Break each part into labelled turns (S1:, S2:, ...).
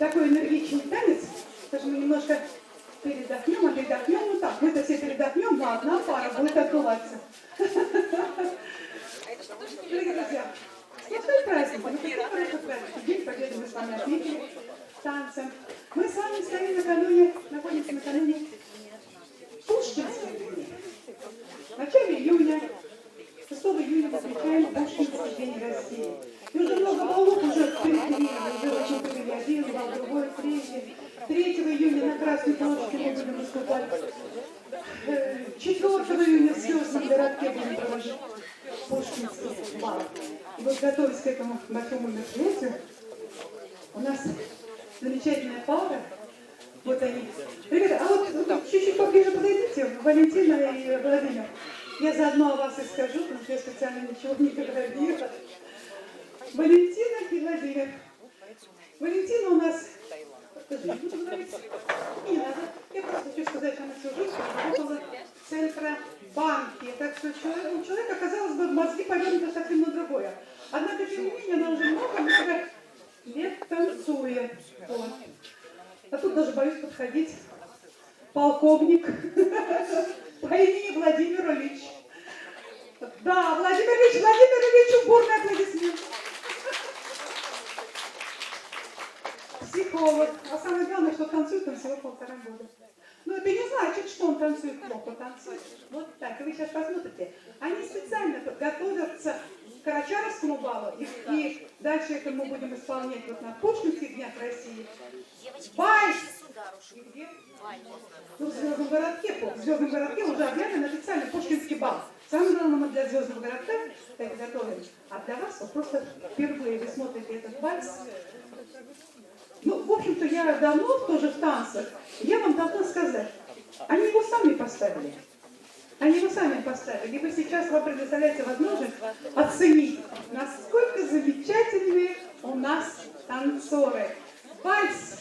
S1: Такой энергичный танец, даже мы немножко передохнем, передохнем, ну так, мы-то все передохнем, но одна пара будет отдуваться. Дорогие друзья, сплошной праздник, ну какой праздник, День Победы мы с вами отметили танцем. Мы с вами стоим накануне, находимся накануне Пушкинской дни. В начале июня, 6 июня мы встречаем Пушкинский день России. И уже много балов уже перепили, уже очень провели один, два, другой, третий. 3 июня на Красной площади мы будем выступать. Э, 4 июня в Звездном городке будем проводить Пушкинский бал. И вот готовясь к этому большому мероприятию, у нас замечательная пара. Вот они. Ребята, а вот чуть-чуть поближе подойдите, Валентина и Владимир. Я заодно о вас и скажу, потому что я специально ничего не говорила. Валентина Владимир. Валентина у нас... Подожди, буду. Не надо. Я просто хочу сказать, она всю жизнь работала в Центробанке. Так что человек, у человека, казалось бы, мозги повернуты совсем на другое. Однако, тем не менее, она уже много-много лет танцует. Вот. А тут даже боюсь подходить. Полковник по имени Владимир Ильич. Да, Владимир Ильич, Владимир Ильич, бурный аплодисмент. Психолог. А самое главное, что танцует он всего полтора года. Но это не значит, что он танцует плохо, танцует. Вот так. И вы сейчас посмотрите. Они специально готовятся к Карачаровскому балу, и, и дальше это мы будем исполнять вот на Пушкинских днях России. Где? Ну, в Звездном городке, в Звездном городке уже объявлен официально Пушкинский бал. Самое главное, мы для Звездного городка это готовим. А для вас вот просто впервые вы смотрите этот вальс. Ну, в общем-то, я давно тоже в танцах. Я вам должна сказать, они его сами поставили. Они его сами поставили. И вы сейчас вам предоставляете возможность оценить, насколько замечательные у нас танцоры. Вальс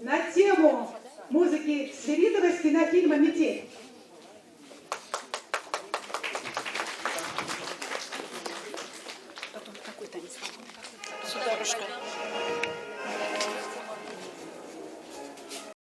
S1: на тему музыки Свиридова из кинофильма «Метель».